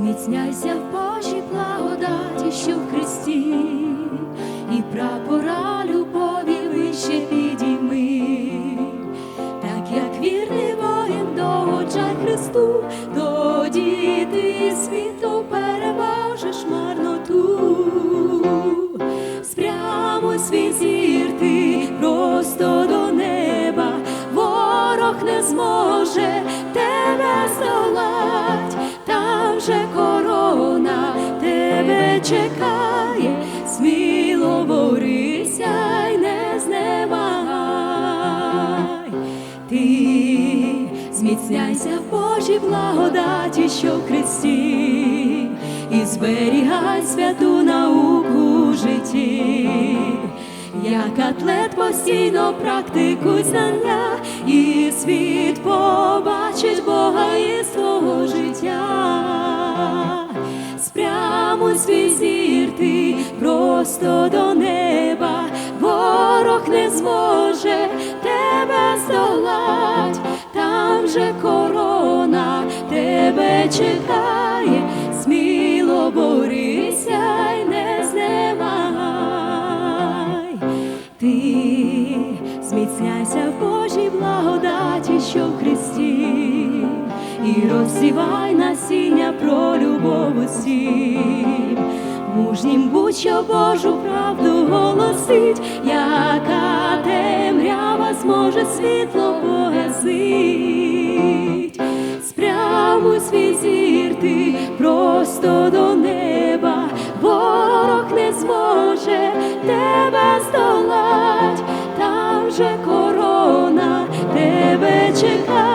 зміцняйся в Божій благодаті, що в Христі, і прапора любові вище підійми, так як вірний воїн догоджай Христу, тоді ти світу переможеш марноту. Спрямуй свій зір ти просто до неба, ворог не зможе тебе здолать, там же корона тебе чекає, сміло борися й не знемагай. Ти зміцняйся в Божій благодаті, що в Христі, і зберігай святу науку в житті, як атлет постійно практикуй знання, і світ побачить Бога із твого життя. Спрямуй свій зір ти просто до неба, ворог не зможе тебе здолать, там же корона тебе чекає, сміло борися й не знемагай. Ти зміцняйся в Божій благодаті, що в Христі, і розсівай насіння що Божу правду голосить, яка темрява зможе світло погасить. Спрямуй свій зір ти просто до неба, ворог не зможе тебе здолать, там же корона тебе чекає,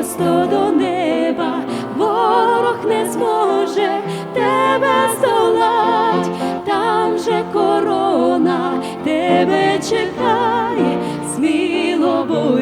просто до неба, ворог не зможе тебе столать, там же корона тебе чекає, сміло будь.